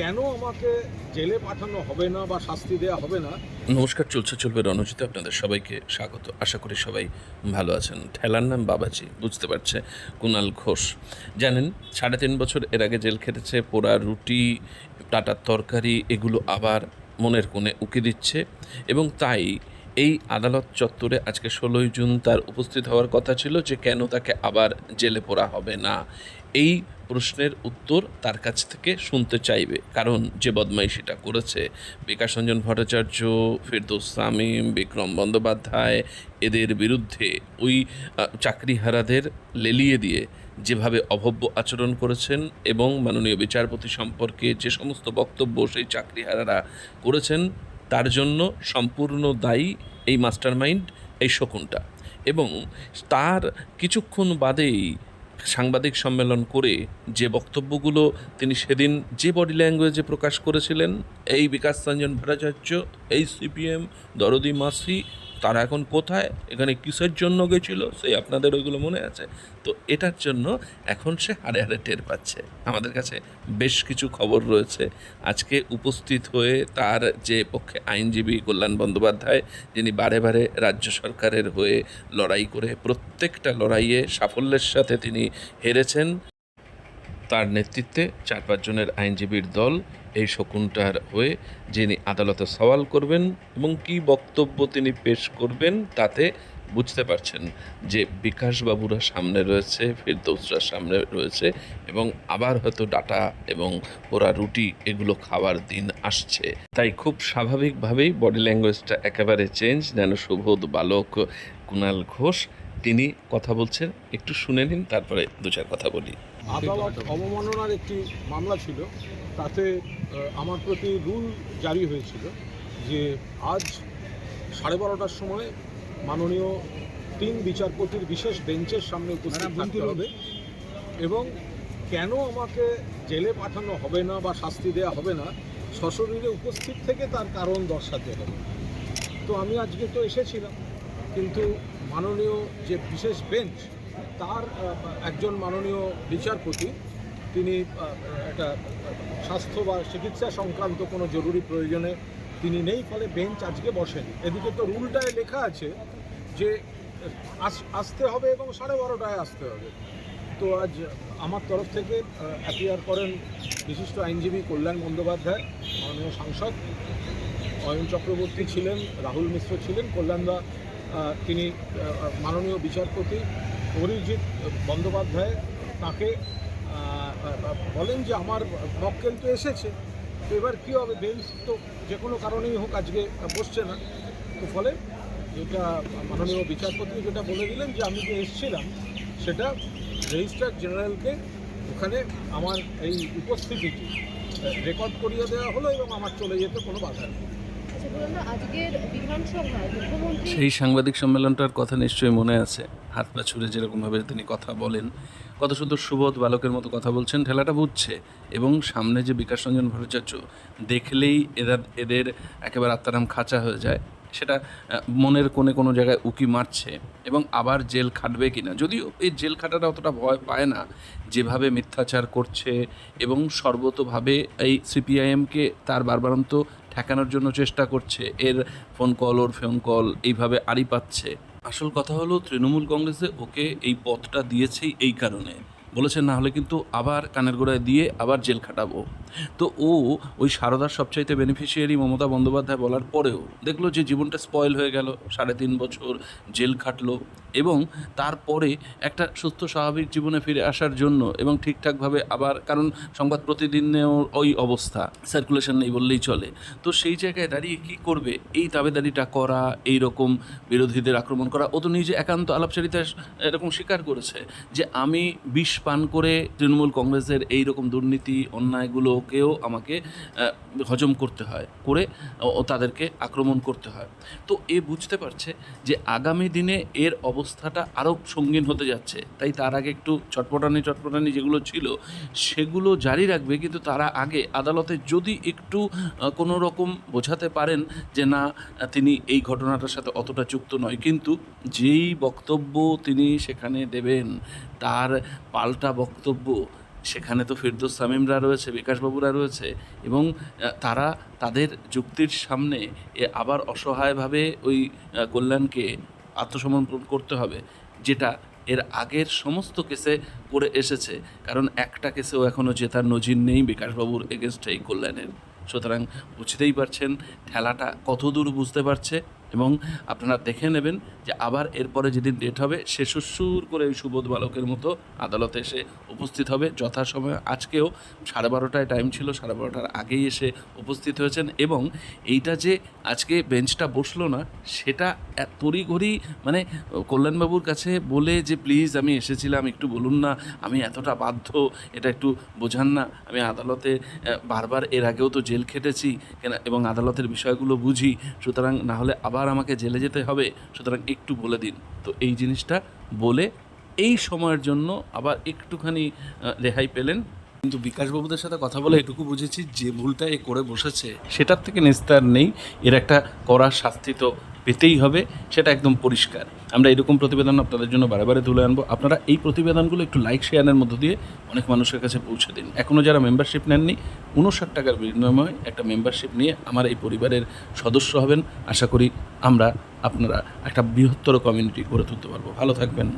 কেন আমাকে জেলে পাঠানো হবে না বা শাস্তি দেওয়া হবে না? নমস্কার, চলছে, চলবে রণজিতে আপনাদের সবাইকে স্বাগত। আশা করি সবাই ভালো আছেন। ঠেলার নাম বাবাজি, বুঝতে পারছে কুণাল ঘোষ। জানেন, সাড়ে তিন বছর এর আগে জেল খেটেছে, পোড়া রুটি টাটার তরকারি, এগুলো আবার মনের কোণে উকি দিচ্ছে এবং তাই এই আদালত চত্বরে আজকে ষোলোই জুন তার উপস্থিত হওয়ার কথা ছিল যে কেন তাকে আবার জেলে পোড়া হবে না। এই প্রশ্নের উত্তর তার কাছ থেকে শুনতে চাইবে। কারণ যে বদমাইশিটা করেছে, বিকাশ রঞ্জন ভট্টাচার্য, ফেরদৌস সামিম বিক্রম বন্দ্যোপাধ্যায়, এদের বিরুদ্ধে ওই চাকরিহারাদের লেলিয়ে দিয়ে যেভাবে অভব্য আচরণ করেছেন এবং মাননীয় বিচারপতি সম্পর্কে যে সমস্ত বক্তব্য সেই চাকরিহারারা করেছেন, তার জন্য সম্পূর্ণ দায়ী এই মাস্টারমাইন্ড এই শকুনটা। এবং তার কিছুক্ষণ বাদেই সাংবাদিক সম্মেলন করে যে বক্তব্যগুলো তিনি সেদিন যে বডি ল্যাঙ্গুয়েজে প্রকাশ করেছিলেন, এই বিকাশ রঞ্জন ভট্টাচার্য, এই সিপিএম দরদি মাসি তারা এখন কোথায়? এখানে কিসের জন্য গেছিল? সেই আপনাদের ওইগুলো মনে আছে? তো এটার জন্য এখন সে হাড়ে হাড়ে টের পাচ্ছে। আমাদের কাছে বেশ কিছু খবর রয়েছে। আজকে উপস্থিত হয়ে তার যে পক্ষে আইনজীবী কল্যাণ বন্দ্যোপাধ্যায়, যিনি বারে বারে রাজ্য সরকারের হয়ে লড়াই করে প্রত্যেকটা লড়াইয়ে সাফল্যের সাথে তিনি হেরেছেন। তার নেতৃত্বে চার পাঁচজনের আইনজীবীর দল এই শকুনটার হয়ে যিনি আদালতে সওয়াল করবেন এবং কী বক্তব্য তিনি পেশ করবেন তাতে বুঝতে পারছেন যে বিকাশবাবুরা সামনে রয়েছে, ফেরদৌসরা সামনে রয়েছে এবং আবার হয়তো ডাটা এবং ওরা রুটি এগুলো খাওয়ার দিন আসছে। তাই খুব স্বাভাবিকভাবেই বডি ল্যাঙ্গুয়েজটা একেবারে চেঞ্জ। যেন সুবোধ বালক কুণাল ঘোষ তিনি কথা বলছেন, একটু শুনে নিন, তারপরে দু চার কথা বলি। আদালত অবমাননার একটি মামলা ছিল। তাতে আমার প্রতি রুল জারি হয়েছিল যে আজ সাড়ে বারোটার সময় মাননীয় তিন বিচারপতির বিশেষ বেঞ্চের সামনে উপস্থিত থাকতে হবে এবং কেন আমাকে জেলে পাঠানো হবে না বা শাস্তি দেওয়া হবে না সশরীরে উপস্থিত থেকে তার কারণ দর্শাতে হবে। তো আমি আজকে তো এসেছিলাম কিন্তু মাননীয় যে বিশেষ বেঞ্চ তার একজন মাননীয় বিচারপতি, তিনি একটা স্বাস্থ্য বা চিকিৎসা সংক্রান্ত কোনো জরুরি প্রয়োজনে তিনি নেই, ফলে বেঞ্চ আজকে বসেন। এদিকে তো রুলটায় লেখা আছে যে, আস- আসতে হবে এবং সাড়ে বারোটায় আসতে হবে। তো আজ আমার তরফ থেকে অ্যাপিয়ার করেন বিশিষ্ট আইনজীবী কল্যাণ বন্দ্যোপাধ্যায়, মাননীয় সাংসদ অয়ন চক্রবর্তী ছিলেন, রাহুল মিশ্র ছিলেন, কল্যাণদা তিনি মাননীয় বিচারপতি অরিজিৎ বন্দ্যোপাধ্যায় তাকে বলেন যে আমার মক্কেল তো এসেছে, তো এবার কী হবে? বেঞ্চ তো যে কোনো কারণেই হোক আজকে বসছে না। তো ফলে যেটা মাননীয় বিচারপতি যেটা বলে দিলেন যে আমি যে এসেছিলাম, সেটা রেজিস্ট্রার জেনারেলকে ওখানে আমার এই উপস্থিতিটি রেকর্ড করিয়ে দেওয়া হলো এবং আমার চলে যেতে কোনো বাধা নেই। সেই সাংবাদিক সম্মেলনটার কথা নিশ্চয়ই মনে আছে। হাত পা ছুড়ে যেরকমভাবে তিনি কথা বলেন, কত সুন্দর সুবোধ বালকের মতো কথা বলছেন, ঠেলাটা বুঝছে এবং সামনে যে বিকাশ রঞ্জন ভট্টাচার্য দেখলেই এরা এদের একেবারে আত্মারাম খাঁচা হয়ে যায়। সেটা মনের কোণে কোনো জায়গায় উকি মারছে এবং আবার জেল খাটবে কিনা। যদিও এই জেল খাটাটা অতটা ভয় পায় না, যেভাবে মিথ্যাচার করছে এবং সর্বতোভাবে এই সিপিআইএমকে তার বারবারন্ত ঠেকানোর জন্য চেষ্টা করছে। এর ফোন কল ওর ফোন কল এইভাবে আড়ি পাচ্ছে। আসল কথা হলো, তৃণমূল কংগ্রেসে ওকে এই পথটা দিয়েছেই এই কারণে। বলেছেন, না হলে কিন্তু আবার কানের গোড়ায় দিয়ে আবার জেল খাটাবো। তো ও ওই সারদার সবচাইতে বেনিফিশিয়ারি মমতা বন্দ্যোপাধ্যায় বলার পরেও দেখল যে জীবনটা স্পয়েল হয়ে গেল, সাড়ে তিন বছর জেল খাটলো এবং তারপরে একটা সুস্থ স্বাভাবিক জীবনে ফিরে আসার জন্য এবং ঠিকঠাকভাবে আবার, কারণ সংবাদ প্রতিদিনেও ওই অবস্থা সার্কুলেশন নেই বললেই চলে। তো সেই জায়গায় দাঁড়িয়ে কি করবে? এই দাবেদারিটা করা, এই রকম বিরোধীদের আক্রমণ করা, ও তো নিজে একান্ত আলাপচারিতা এরকম স্বীকার করেছে যে, আমি বিষ পান করে তৃণমূল কংগ্রেসের এই রকম দুর্নীতি, অন্যায়গুলোকেও আমাকে হজম করতে হয়, করে, ও- তাদেরকে আক্রমণ করতে হয়। তো এ বুঝতে পারছে যে আগামী দিনে এর অবস্থাটা আরও সঙ্গীন হতে যাচ্ছে। তাই তার আগে একটু চটপটানি চটপটানি যেগুলো ছিল, সেগুলো জারি রাখবে। কিন্তু তারা আগে আদালতে যদি একটু কোনো রকম বোঝাতে পারেন যে না, তিনি এই ঘটনাটার সাথে অতটা যুক্ত নয়। কিন্তু যেই বক্তব্য তিনি সেখানে দেবেন তার পাল্টা বক্তব্য, সেখানে তো ফিরদোস সামিমরা রয়েছে, বিকাশবাবুরা রয়েছে এবং তারা তাদের যুক্তির সামনে এ আবার অসহায়ভাবে ওই কল্যাণকে আত্মসমর্পণ করতে হবে, যেটা এর আগের সমস্ত কেসে করে এসেছে। কারণ একটা কেসেও এখনও জেতার নজির নেই বিকাশবাবুর এগেনস্টে এই কল্যাণের। সুতরাং বুঝতেই পারছেন, ঠেলাটা কত দূর বুঝতে পারছে? এবং আপনারা দেখে নেবেন যে আবার এরপরে যেদিন ডেট হবে, সে সুসুর করে ওই সুবোধ বালকের মতো আদালতে এসে উপস্থিত হবে। যথাসময়ে আজকেও সাড়ে বারোটায় টাইম ছিল, সাড়ে বারোটার আগেই এসে উপস্থিত হয়েছেন এবং এইটা যে আজকে বেঞ্চটা বসল না, সেটা তড়িঘড়ি মানে কল্যাণবাবুর কাছে বলে যে, প্লিজ আমি এসেছিলাম, একটু বলুন না, আমি এতটা বাধ্য, এটা একটু বোঝান না, আমি আদালতে বারবার এর আগেও তো জেল খেটেছি, কেন এবং আদালতের বিষয়গুলো বুঝি, সুতরাং না হলে আবার আমাকে জেলে যেতে হবে, সুতরাং একটু বলে দিন। তো এই জিনিসটা বলে এই সময়ের জন্য আবার একটুখানি রেহাই পেলেন। কিন্তু বিকাশবাবুদের সাথে কথা বলে এটুকু বুঝেছি, যে ভুলটা এ করে বসেছে, সেটার থেকে নিস্তার নেই। এর একটা করার শাস্তি তো পেতেই হবে, সেটা একদম পরিষ্কার। আমরা এরকম প্রতিবেদন আপনাদের জন্য বারে তুলে আনব। আপনারা এই প্রতিবেদনগুলো একটু লাইক শেয়ারের মধ্য দিয়ে অনেক মানুষের কাছে পৌঁছে দিন। এখনও যারা মেম্বারশিপ নেননি উনষাট টাকার বিনিময়ে একটা মেম্বারশিপ নিয়ে আমার এই পরিবারের সদস্য হবেন। আশা করি আমরা আপনারা একটা বৃহত্তর কমিউনিটি গড়ে তুলতে পারব। ভালো থাকবেন।